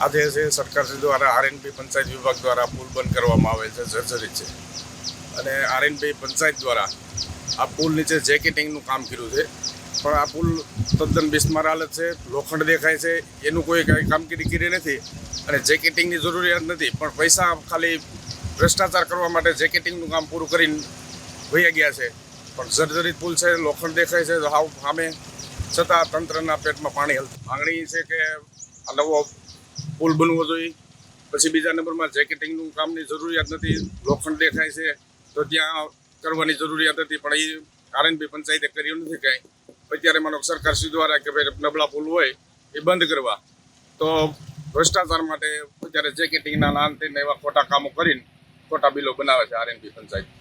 આજે છે સરકારશ્રી દ્વારા આરએનપી પંચાયત વિભાગ દ્વારા પુલ બંધ કરવામાં આવેલ છે જર્જરી છે. અને આરએનપી પંચાયત દ્વારા આ પુલ નીચે જેકેટિંગનું કામ કર્યું છે. પણ આ પુલ તદ્દન બિસ્માર હાલત છે, લોખંડ દેખાય છે, એનું કોઈ કાંઈ કામગીરી કરી નથી અને જેકેટિંગની જરૂરિયાત નથી. પણ પૈસા ખાલી ભ્રષ્ટાચાર કરવા માટે જેકેટિંગનું કામ પૂરું કરીને વહી ગયા છે. પણ જર્જરિત પુલ છે, લોખંડ દેખાય છે સામે. છતાં તંત્રના પેટમાં પાણી હલતું. માંગણી છે કે આ નવો પુલ બનવો જોઈએ. પછી બીજા નંબરમાં જેકેટિંગનું કામની જરૂરિયાત નથી. લોખંડ દેખાય છે. તો ત્યાં કરવાની જરૂરિયાત હતી. પણ એ આરએનબી પંચાયતે કર્યું નથી કાંઈ. અત્યારે માનો સરકારશ્રી દ્વારા કે ભાઈ નબળા પુલ હોય, એ બંધ કરવા. તો ભ્રષ્ટાચાર માટે અત્યારે જેકેટિંગના નાન થઈને એવા ખોટા કામો કરીને ખોટા બિલો બનાવે છે આરએનબી પંચાયત.